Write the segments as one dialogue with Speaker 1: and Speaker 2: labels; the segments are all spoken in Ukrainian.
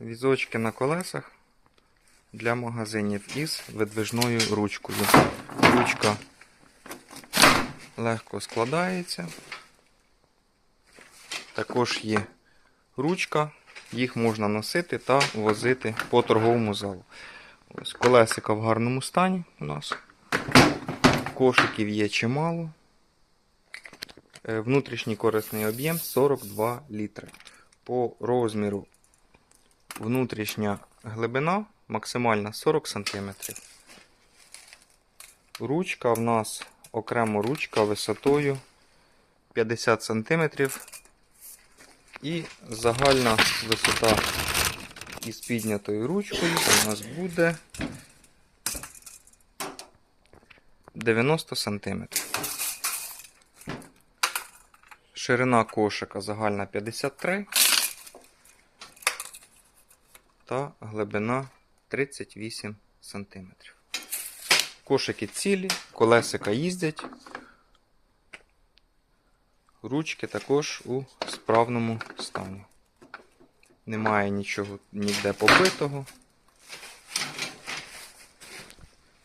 Speaker 1: Візочки на колесах для магазинів із видвижною ручкою. Ручка легко складається. Також є ручка, їх можна носити та возити по торговому залу. Ось колесика в гарному стані у нас. Кошиків є чимало. Е, Внутрішній корисний об'єм 42 літри. По розміру внутрішня глибина максимальна 40 см. Ручка в нас окремо ручка висотою 50 см. І загальна висота із піднятою ручкою у нас буде 90 см. Ширина кошика загальна 53 та глибина 38 см. Кошики цілі, колесика їздять. Ручки також у справному стані. Немає нічого ніде побитого.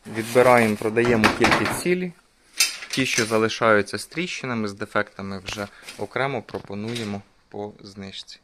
Speaker 1: Відбираємо, продаємо тільки цілі. Ті, що залишаються з тріщинами, з дефектами, вже окремо пропонуємо по знижці.